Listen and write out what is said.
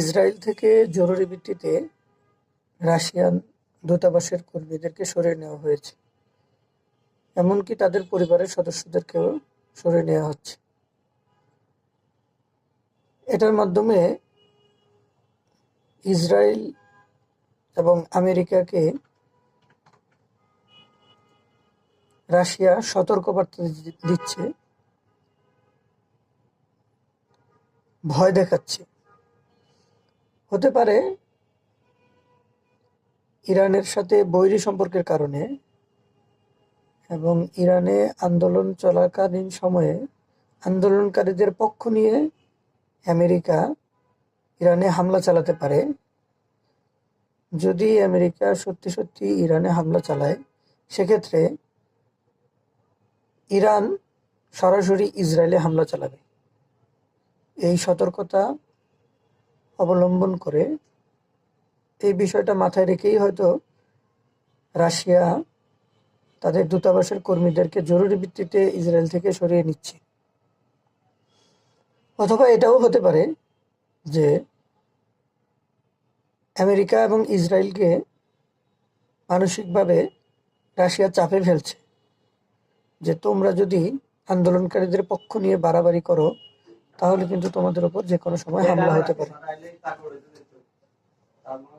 Israel থেকে জরুরি ভিত্তিতে রাশিয়ান দূতাবাসের কর্মীদেরকে সরিয়ে নেওয়া হয়েছে। এমনকি তাদের পরিবারের সদস্যদেরকেও সরিয়ে নেওয়া হচ্ছে। এটার মাধ্যমে ইসরায়েল এবং আমেরিকাকে রাশিয়া সতর্কবার্তা দিচ্ছে, ভয় দেখাচ্ছে। হতে পারে ইরানের সাথে বৈরী সম্পর্কের কারণে এবং ইরানে আন্দোলন চলাকালীন সময়ে আন্দোলনকারীদের পক্ষ নিয়ে আমেরিকা ইরানে হামলা চালাতে পারে। যদি আমেরিকা সত্যি সত্যি ইরানে হামলা চালায়, সেক্ষেত্রে ইরান সরাসরি ইসরায়েলে হামলা চালাবে। এই সতর্কতা অবলম্বন করে এই বিষয়টা মাথায় রেখেই হয়তো রাশিয়া তাদের দূতাবাসের কর্মীদেরকে জরুরি ভিত্তিতে ইসরায়েল থেকে সরিয়ে নিচ্ছে। অথবা এটাও হতে পারে যে আমেরিকা এবং ইসরায়েলকে মানসিকভাবে রাশিয়া চাপে ফেলছে যে তোমরা যদি আন্দোলনকারীদের পক্ষ নিয়ে বাড়াবাড়ি করো তাহলে কিন্তু তোমাদের উপর যে কোনো সময় হামলা হতে পারে।